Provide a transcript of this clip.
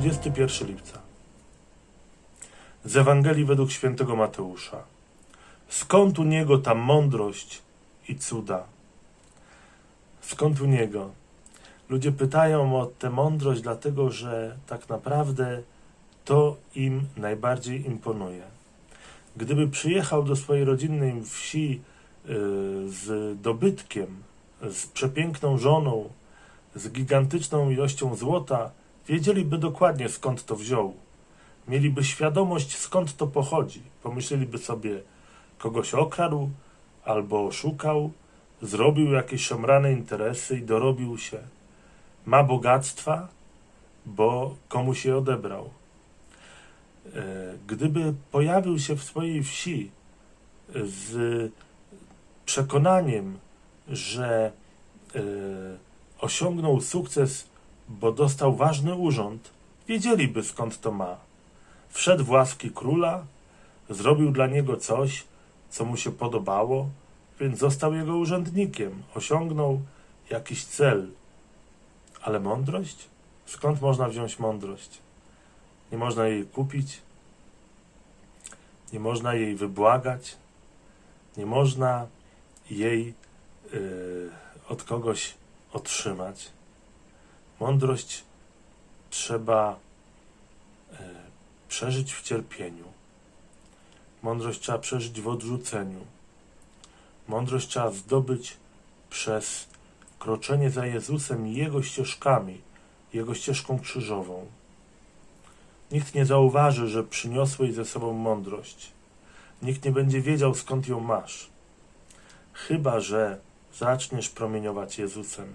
31 lipca. Z Ewangelii według świętego Mateusza. Skąd u niego ta mądrość i cuda? Skąd u niego? Ludzie pytają o tę mądrość, dlatego że tak naprawdę to im najbardziej imponuje. Gdyby przyjechał do swojej rodzinnej wsi y, z dobytkiem, z przepiękną żoną, z gigantyczną ilością złota, wiedzieliby dokładnie skąd to wziął. Mieliby świadomość skąd to pochodzi. Pomyśleliby sobie, kogoś okradł albo oszukał, zrobił jakieś szomrane interesy i dorobił się. Ma bogactwa, bo komuś je odebrał. E, Gdyby pojawił się w swojej wsi z przekonaniem, że e, osiągnął sukces, bo dostał ważny urząd, wiedzieliby skąd to ma. Wszedł w łaski króla, zrobił dla niego coś, co mu się podobało, więc został jego urzędnikiem, osiągnął jakiś cel. Ale mądrość? Skąd można wziąć mądrość? Nie można jej kupić, nie można jej wybłagać, nie można jej yy, od kogoś otrzymać. Mądrość trzeba yy, przeżyć w cierpieniu. Mądrość trzeba przeżyć w odrzuceniu. Mądrość trzeba zdobyć przez kroczenie za Jezusem i Jego ścieżkami, Jego ścieżką krzyżową. Nikt nie zauważy, że przyniosłeś ze sobą mądrość. Nikt nie będzie wiedział, skąd ją masz. Chyba, że zaczniesz promieniować Jezusem.